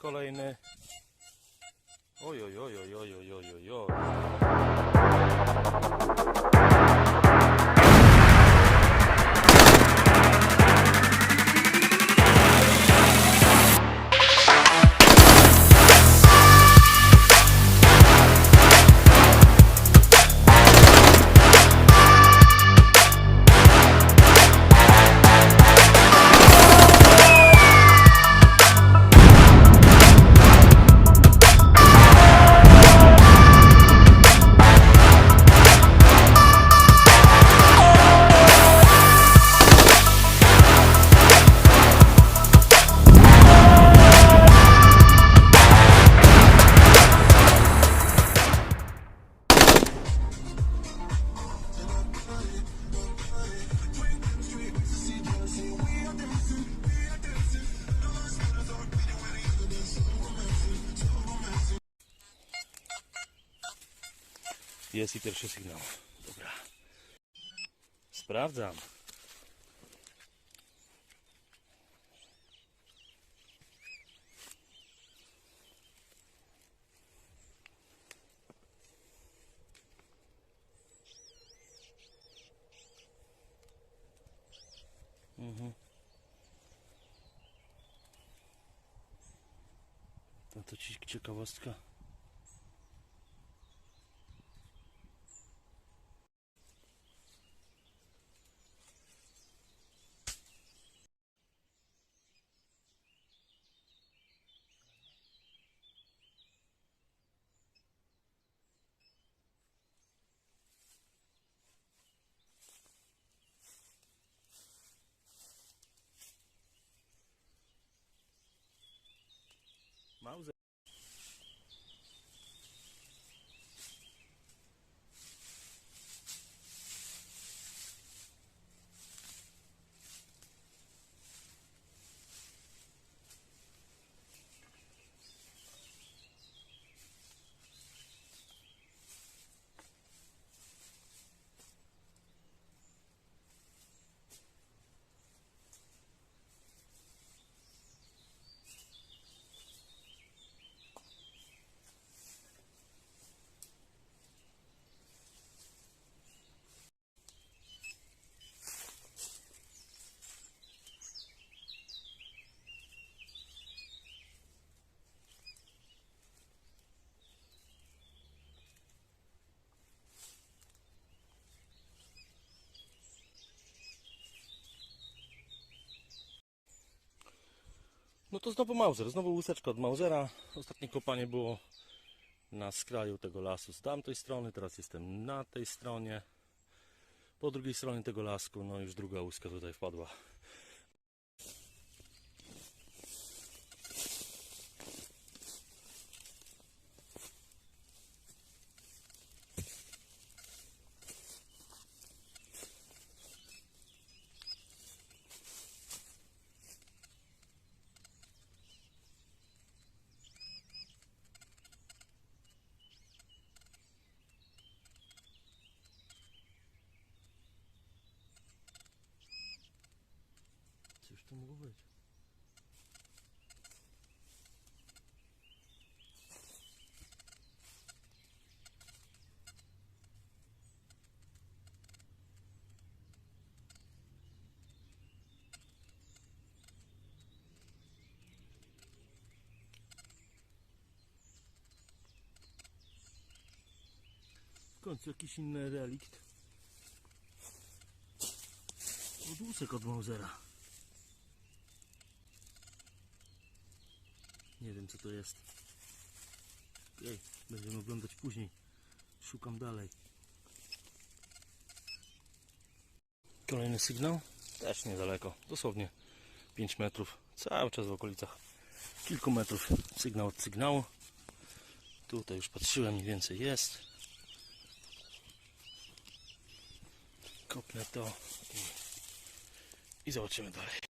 Kolejny. Oj, oj, oj, oj, oj, oj, oj, oj, Jest i pierwszy sygnał. Dobra. Sprawdzam. Mhm. To ci ciekawostka. Mauser. No to znowu Mauser, znowu łuseczka od Mausera. Ostatnie kopanie było na skraju tego lasu z tamtej strony, teraz jestem na tej stronie. Po drugiej stronie tego lasku, no już druga łuska tutaj wpadła. Cóż to mogło być? W końcu jakiś inny relikt. Od łusek od Mausera. Nie wiem co to jest. Ej, będziemy oglądać później. Szukam dalej. Kolejny sygnał. Też niedaleko. Dosłownie 5 metrów. Cały czas w okolicach kilku metrów. Sygnał od sygnału. Tutaj już patrzyłem, mniej więcej jest. Kopnę to i, zobaczymy dalej.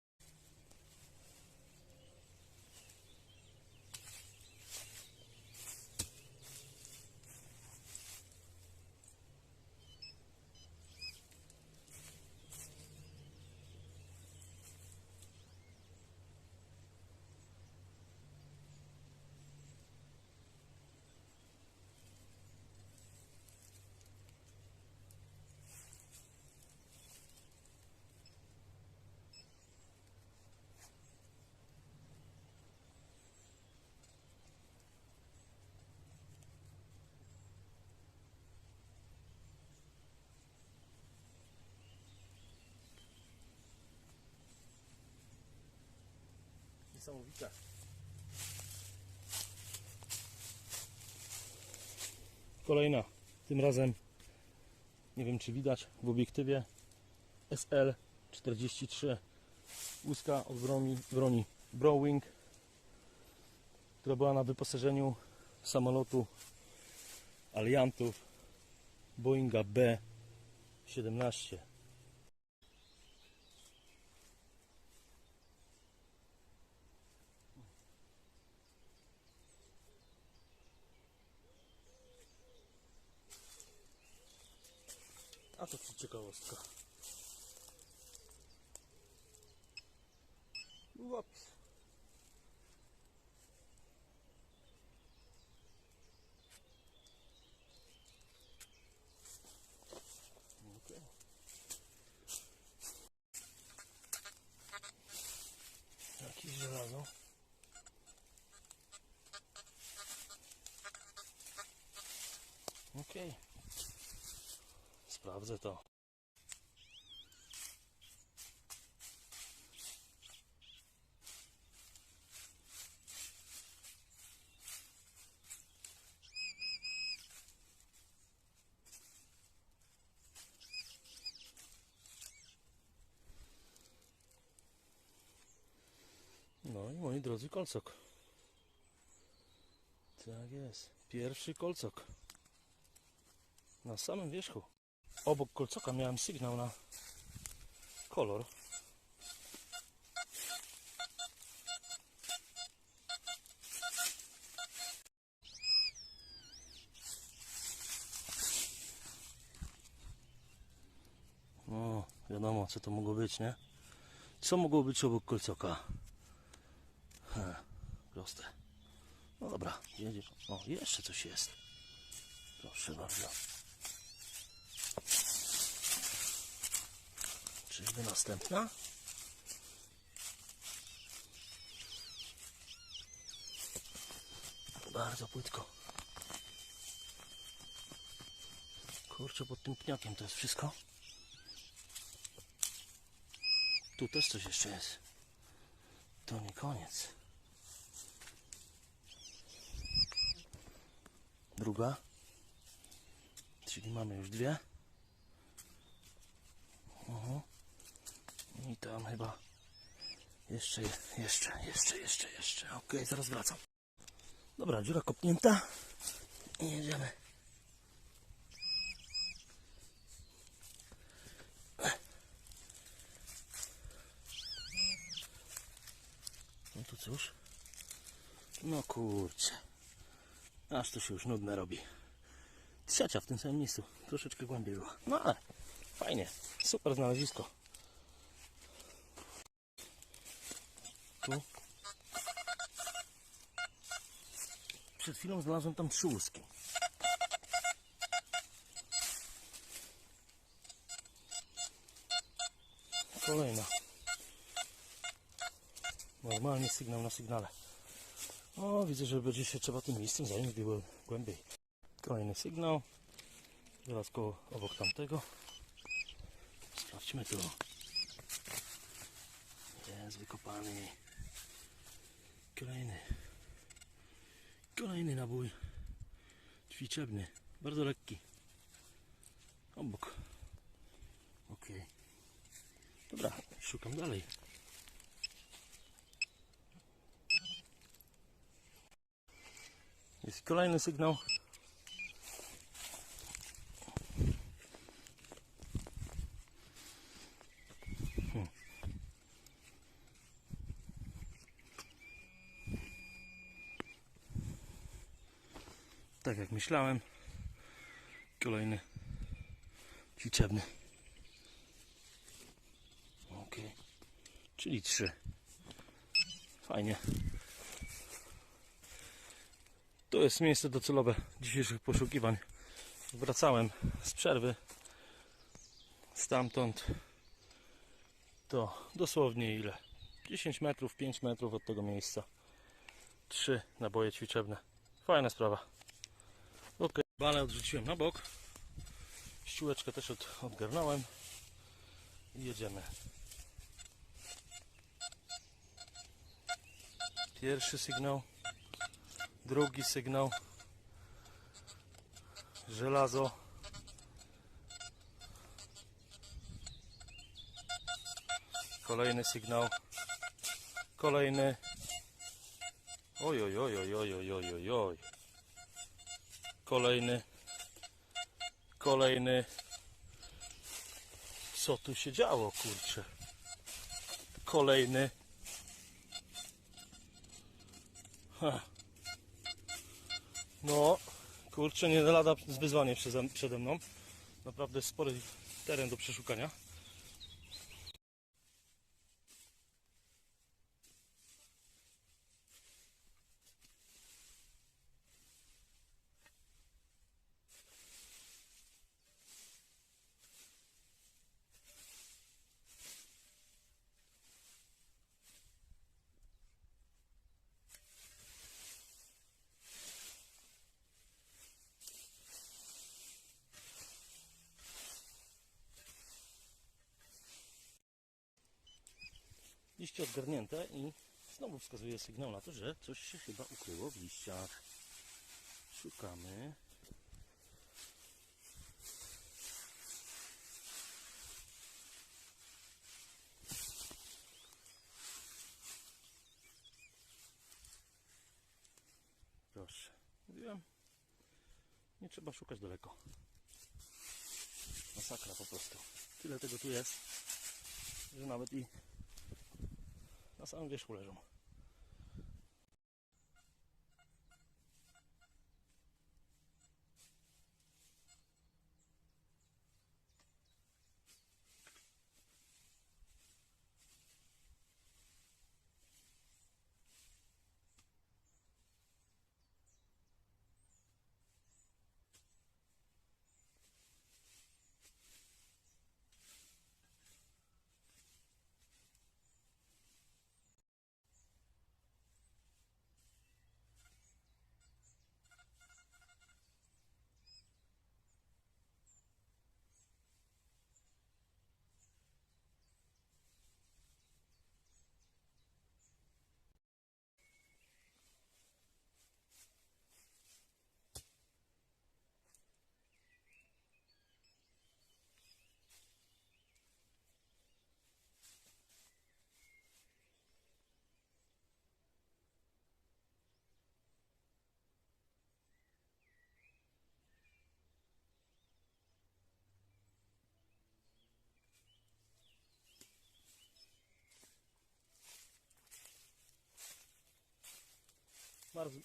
Kolejna, tym razem nie wiem czy widać w obiektywie SL 43 łuska od broni, broni Browing która była na wyposażeniu samolotu Aliantów Boeinga B-17 ciekawostka. Ups. Okej. Jakieś żelazo. Okej. Sprawdzę to. No i moi drodzy kolcok. Tak jest. Pierwszy kolcok. Na samym wierzchu. Obok kolcoka miałem sygnał na kolor. No, wiadomo co to mogło być, nie? Co mogło być obok kolcoka? Proste. No dobra, jedziesz. O, jeszcze coś jest. Proszę bardzo. Czyżby następna? Bardzo płytko. Kurczę, pod tym pniakiem to jest wszystko. Tu też coś jeszcze jest. To nie koniec. Druga. Czyli mamy już dwie. Oho. I tam chyba jeszcze, jeszcze, jeszcze, jeszcze, jeszcze. Okej, zaraz wracam. Dobra, dziura kopnięta. I jedziemy. No to cóż. No kurczę. Aż to się już nudne robi. Trzecia w tym samym miejscu. Troszeczkę głębiej była. No ale fajnie. Super znalezisko. Tu. Przed chwilą znalazłem tam trzy łuski. Kolejna. Normalnie sygnał na sygnale. O, widzę, że będzie się trzeba tym miejscem zająć było głębiej. Kolejny sygnał. Zaraz koło obok tamtego. Sprawdźmy tu. Jest wykopany. Kolejny. Kolejny nabój. Ćwiczebny. Bardzo lekki. Obok. Ok. Dobra, szukam dalej. Jest kolejny sygnał. Hmm. Tak jak myślałem. Kolejny ćwiczebny. Ok. Czyli trzy. Fajnie. To jest miejsce docelowe dzisiejszych poszukiwań. Wracałem z przerwy stamtąd. To dosłownie ile? 10 metrów, 5 metrów od tego miejsca. Trzy naboje ćwiczebne. Fajna sprawa. Ok. Balę odrzuciłem na bok. Ściółeczkę też od, odgarnąłem. I jedziemy. Pierwszy sygnał. Drugi sygnał. Żelazo. Kolejny sygnał. Kolejny. Oj, oj, oj, oj, oj, oj, oj, oj. Kolejny. Kolejny. Co tu się działo, kurczę? Kolejny. Ha. No, kurczę, nie lada wyzwanie przede mną. Naprawdę spory teren do przeszukania. Liście odgarnięte i znowu wskazuje sygnał na to, że coś się chyba ukryło w liściach. Szukamy. Proszę. Mówiłem, nie trzeba szukać daleko. Masakra po prostu. Tyle tego tu jest, że nawet i dass andere Schule rum.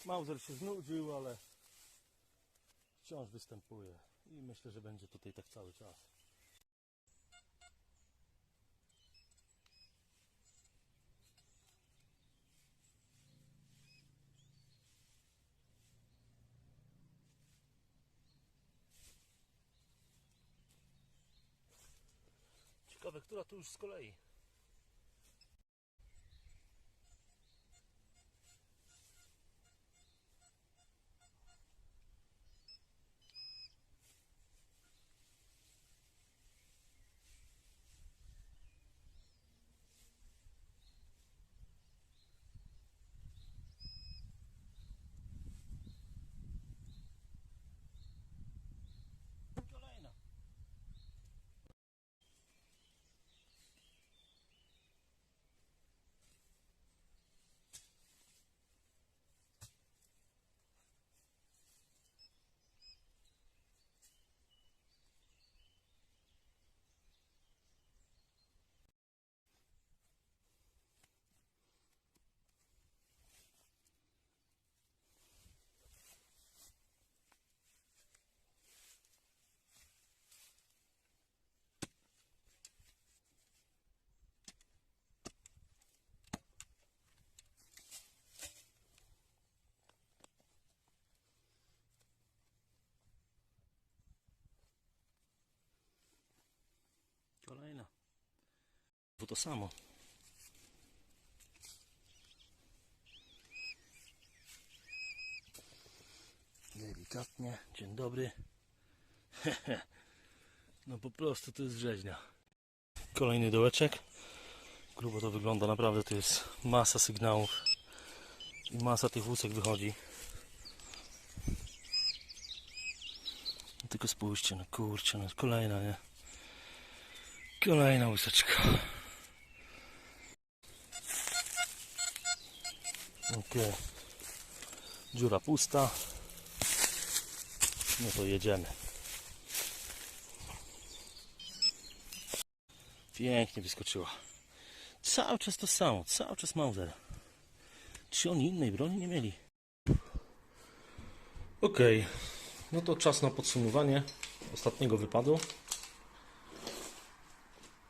Mauser się znudził, ale wciąż występuje i myślę, że będzie tutaj tak cały czas. Ciekawe, która tu już z kolei. Kolejna. Kolejna. Bo to samo. Delikatnie. Dzień dobry. No po prostu to jest rzeźnia. Kolejny dołeczek. Grubo to wygląda, naprawdę to jest masa sygnałów. I masa tych łusek wychodzi. Tylko spójrzcie, no kurczę, no kolejna, nie? Kolejna łuseczka. Okej. Dziura pusta. No to jedziemy. Pięknie wyskoczyła. Cały czas to samo, cały czas Mauser. Czy oni innej broni nie mieli? Okej, no to czas na podsumowanie ostatniego wypadu.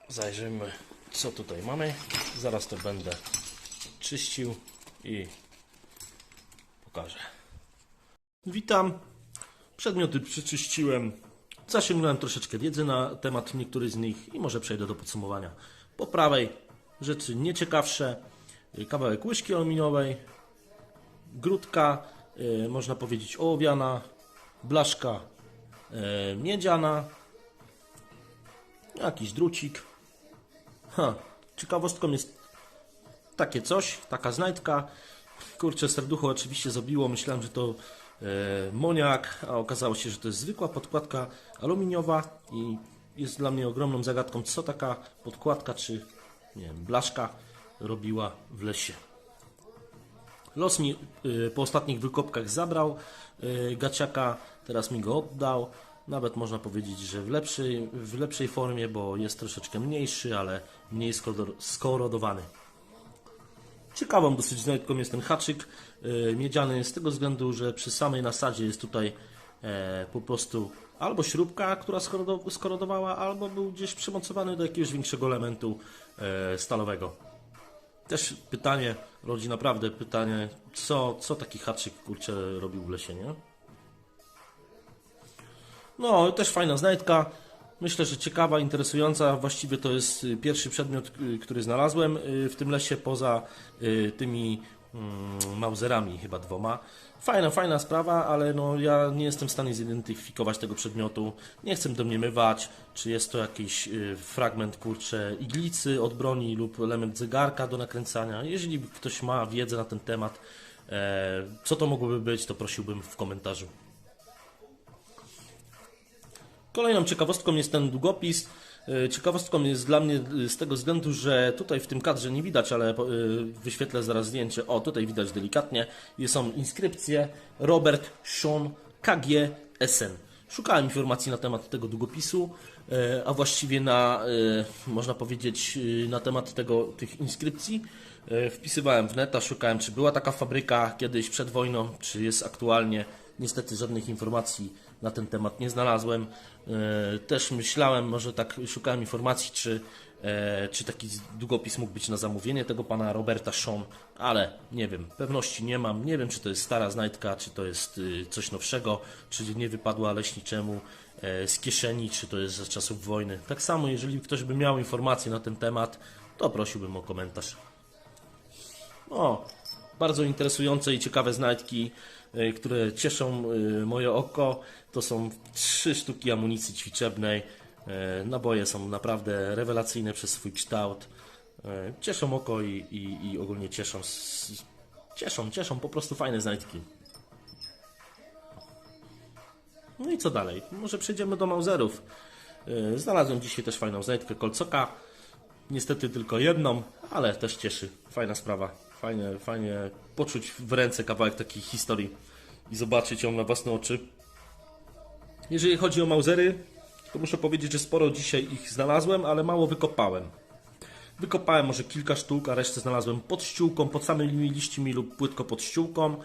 Zajrzymy, co tutaj mamy. Zaraz to będę czyścił i pokażę. Witam. Przedmioty przeczyściłem. Zasięgnąłem troszeczkę wiedzy na temat niektórych z nich i może przejdę do podsumowania. Po prawej rzeczy nieciekawsze. Kawałek łyżki aluminiowej, grudka, y, można powiedzieć ołowiana, blaszka y, miedziana, jakiś drucik. Ha, ciekawostką jest takie coś, taka znajdka. Kurczę, serducho oczywiście zabiło. Myślałem, że to e, moniak, a okazało się, że to jest zwykła podkładka aluminiowa i jest dla mnie ogromną zagadką, co taka podkładka czy nie wiem, blaszka robiła w lesie. Los mi y, po ostatnich wykopkach zabrał y, gaciaka, teraz mi go oddał. Nawet można powiedzieć, że w lepszej, w lepszej formie, bo jest troszeczkę mniejszy, ale mniej skoro- skorodowany. Ciekawą dosyć znajdką jest ten haczyk y, miedziany z tego względu, że przy samej nasadzie jest tutaj e, po prostu albo śrubka, która skorodo- skorodowała, albo był gdzieś przymocowany do jakiegoś większego elementu e, stalowego. Też pytanie rodzi naprawdę pytanie, co, co taki haczyk kurczę robił w lesie, nie? No, też fajna znajdka. Myślę, że ciekawa, interesująca. Właściwie to jest y, pierwszy przedmiot, y, który znalazłem y, w tym lesie, poza tymi mm, mauzerami, chyba dwoma. Fajna, fajna sprawa, ale no, ja nie jestem w stanie zidentyfikować tego przedmiotu. Nie chcę domniemywać, czy jest to jakiś fragment kurcze iglicy od broni lub element zegarka do nakręcania. Jeżeli ktoś ma wiedzę na ten temat, e, co to mogłoby być, to prosiłbym w komentarzu. Kolejną ciekawostką jest ten długopis. E, Ciekawostką jest dla mnie e, z tego względu, że tutaj w tym kadrze nie widać, ale e, wyświetlę zaraz zdjęcie. O, tutaj widać delikatnie. Są inskrypcje Robert Sean KG SN. Szukałem informacji na temat tego długopisu, a właściwie na, można powiedzieć, na temat tego, tych inskrypcji. Wpisywałem w neta, szukałem, czy była taka fabryka kiedyś przed wojną, czy jest aktualnie. Niestety żadnych informacji na ten temat nie znalazłem. E, Też myślałem, może tak szukałem informacji, czy, e, czy taki długopis mógł być na zamówienie tego pana Roberta Sean, ale nie wiem, pewności nie mam. Nie wiem, czy to jest stara znajdka, czy to jest y, coś nowszego, czy nie wypadła leśniczemu e, z kieszeni, czy to jest z czasów wojny. Tak samo, jeżeli ktoś by miał informacje na ten temat, to prosiłbym o komentarz. O, bardzo interesujące i ciekawe znajdki, które cieszą y, moje oko. To są trzy sztuki amunicji ćwiczebnej. Y, Naboje są naprawdę rewelacyjne przez swój kształt. Y, Cieszą oko i, i, i ogólnie cieszą. Cieszą, cieszą, po prostu fajne znajdki. No i co dalej? Może przejdziemy do Mauserów. Y, Znalazłem dzisiaj też fajną znajdkę kolcoka. Niestety tylko jedną, ale też cieszy. Fajna sprawa. Fajnie, fajnie poczuć w ręce kawałek takiej historii i zobaczyć ją na własne oczy. Jeżeli chodzi o Mausery, to muszę powiedzieć, że sporo dzisiaj ich znalazłem, ale mało wykopałem. Wykopałem może kilka sztuk, a resztę znalazłem pod ściółką, pod samymi liśćmi lub płytko pod ściółką.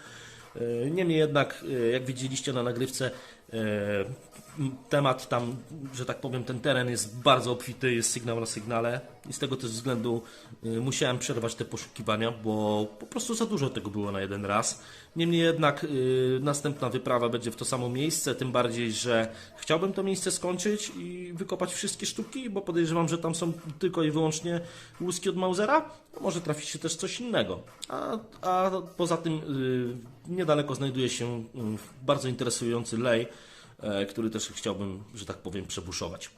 E, Niemniej jednak, e, jak widzieliście na nagrywce, e, temat tam, że tak powiem, ten teren jest bardzo obfity, jest sygnał na sygnale i z tego też względu e, musiałem przerwać te poszukiwania, bo po prostu za dużo tego było na jeden raz. Niemniej jednak e, następna wyprawa będzie w to samo miejsce, tym bardziej, że chciałbym to miejsce skończyć i wykopać wszystkie sztuki, bo podejrzewam, że tam są tylko i wyłącznie łuski od Mausera, a może trafi się też coś innego. A, a poza tym y, niedaleko znajduje się y, bardzo interesujący lej, e, który też chciałbym, że tak powiem, przebuszować.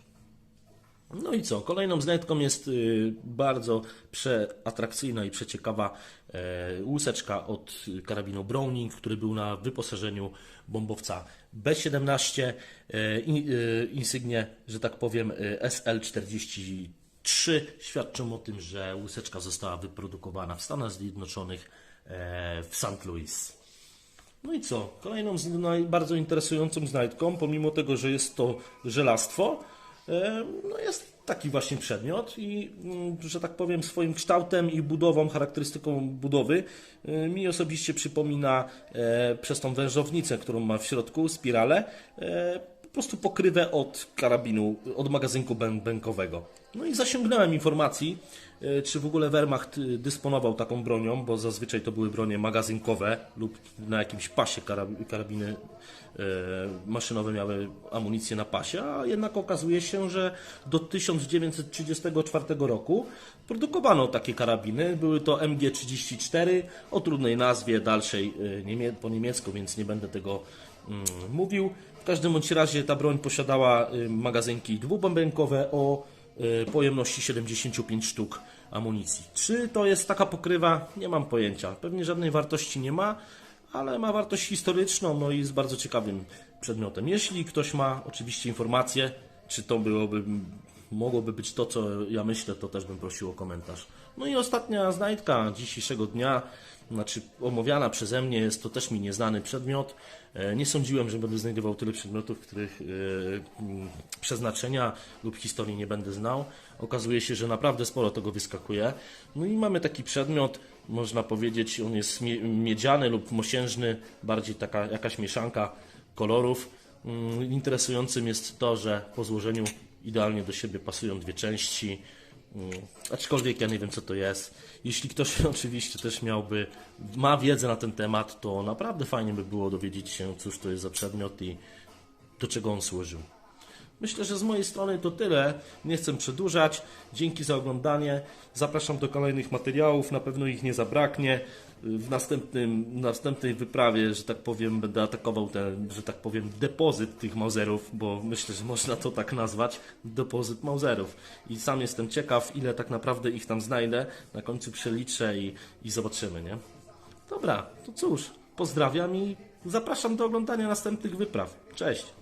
No i co? Kolejną znajdką jest y, bardzo przeatrakcyjna i przeciekawa e, łuseczka od karabinu Browning, który był na wyposażeniu bombowca B-17, e, e, insygnie, że tak powiem, e, SL-43 świadczą o tym, że łuseczka została wyprodukowana w Stanach Zjednoczonych w St. Louis. No i co? Kolejną bardzo interesującą znajdką, pomimo tego, że jest to żelastwo, no jest taki właśnie przedmiot i, mm, że tak powiem, swoim kształtem i budową, charakterystyką budowy e, mi osobiście przypomina e, przez tą wężownicę, którą ma w środku, spiralę, e, po prostu pokrywę od karabinu, od magazynku bękowego. No i zasięgnąłem informacji, e, czy w ogóle Wehrmacht e, dysponował taką bronią, bo zazwyczaj to były bronie magazynkowe lub na jakimś pasie karab- karabiny e, maszynowe miały amunicję na pasie, a jednak okazuje się, że do 1934 roku produkowano takie karabiny. Były to MG34 o trudnej nazwie, dalszej e, po niemiecku, więc nie będę tego mm, mówił. W każdym bądź razie ta broń posiadała y, magazynki dwubębenkowe o y, pojemności 75 sztuk amunicji. Czy to jest taka pokrywa? Nie mam pojęcia. Pewnie żadnej wartości nie ma, ale ma wartość historyczną, no i jest bardzo ciekawym przedmiotem. Jeśli ktoś ma oczywiście informacje, czy to byłoby, mogłoby być to, co ja myślę, to też bym prosił o komentarz. No i ostatnia znajdka dzisiejszego dnia, znaczy omawiana przeze mnie, jest to też mi nieznany przedmiot. E, Nie sądziłem, że będę znajdował tyle przedmiotów, których e, mm, przeznaczenia lub historii nie będę znał. Okazuje się, że naprawdę sporo tego wyskakuje. No i mamy taki przedmiot, można powiedzieć, on jest mie- miedziany lub mosiężny, bardziej taka jakaś mieszanka kolorów. Mm, Interesującym jest to, że po złożeniu idealnie do siebie pasują dwie części. Mm, Aczkolwiek ja nie wiem, co to jest. Jeśli ktoś oczywiście też miałby, ma wiedzę na ten temat, to naprawdę fajnie by było dowiedzieć się, cóż to jest za przedmiot i do czego on służył. Myślę, że z mojej strony to tyle. Nie chcę przedłużać. Dzięki za oglądanie. Zapraszam do kolejnych materiałów. Na pewno ich nie zabraknie. W następnym, następnej wyprawie, że tak powiem, będę atakował ten, że tak powiem, depozyt tych Mauserów, bo myślę, że można to tak nazwać, depozyt Mauserów. I sam jestem ciekaw, ile tak naprawdę ich tam znajdę. Na końcu przeliczę i, i zobaczymy, nie? Dobra, to cóż, pozdrawiam i zapraszam do oglądania następnych wypraw. Cześć!